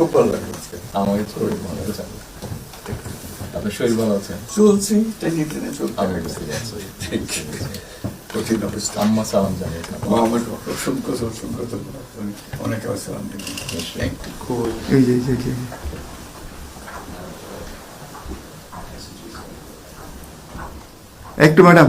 খুব ভালো লাগল আজকে আমাকে শরীর ভালো আছে আপনার শরীর ভালো আছে চলছি টেনে টেনে চলতে আমি বুঝতে পারছি কঠিন অবস্থা আম্মা সালাম জানিয়েছেন আমার অসংখ্য অসংখ্য ধন্যবাদ অনেকে আসসালাম থ্যাংক এই যে এই যে, একটু ম্যাডাম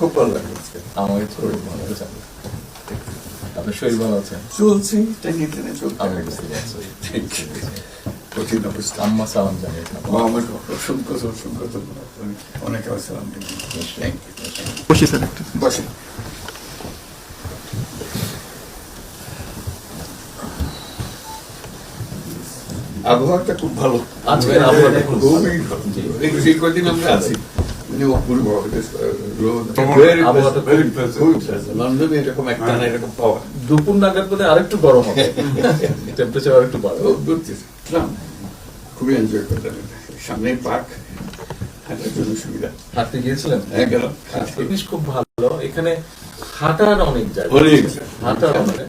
খুব ভালো লাগল আজকে। আমাকে ভালো আছে আপনার শরীর ভালো আছে? চলছি টেনে চলতে আমি বুঝতে পারছি কঠিন অবস্থা। আম্মা সালাম জানিয়েছেন ও আমার অসংখ্য অসংখ্য ধন্যবাদ। অনেকে থ্যাংক ইউ বসি স্যার একটু। বসেন। আবহাওয়াটা খুব ভালো। আজকের আবহাওয়াটা খুব ভালো। এই কদিন আমরা। আছি। মানে অপূর্ব রোদ আবহাওয়াটা খুব- খুবই pleasant। লন্ডনে এরকম একটা না এরকম পাওয়া দুপুর নাগাদ বোধ আরেকটু গরম হবে টেম্পারেচার আরেকটু বাড়বে ও ঘুরতেছে খুবই এনজয় করলাম সামনে পার্ক হাঁটার জন্য সুবিধা হাঁটতে গিয়েছিলেন হ্যাঁ গেলাম জিনিস খুব ভালো এখানে হাঁটার অনেক জায়গা হাঁটার অনেক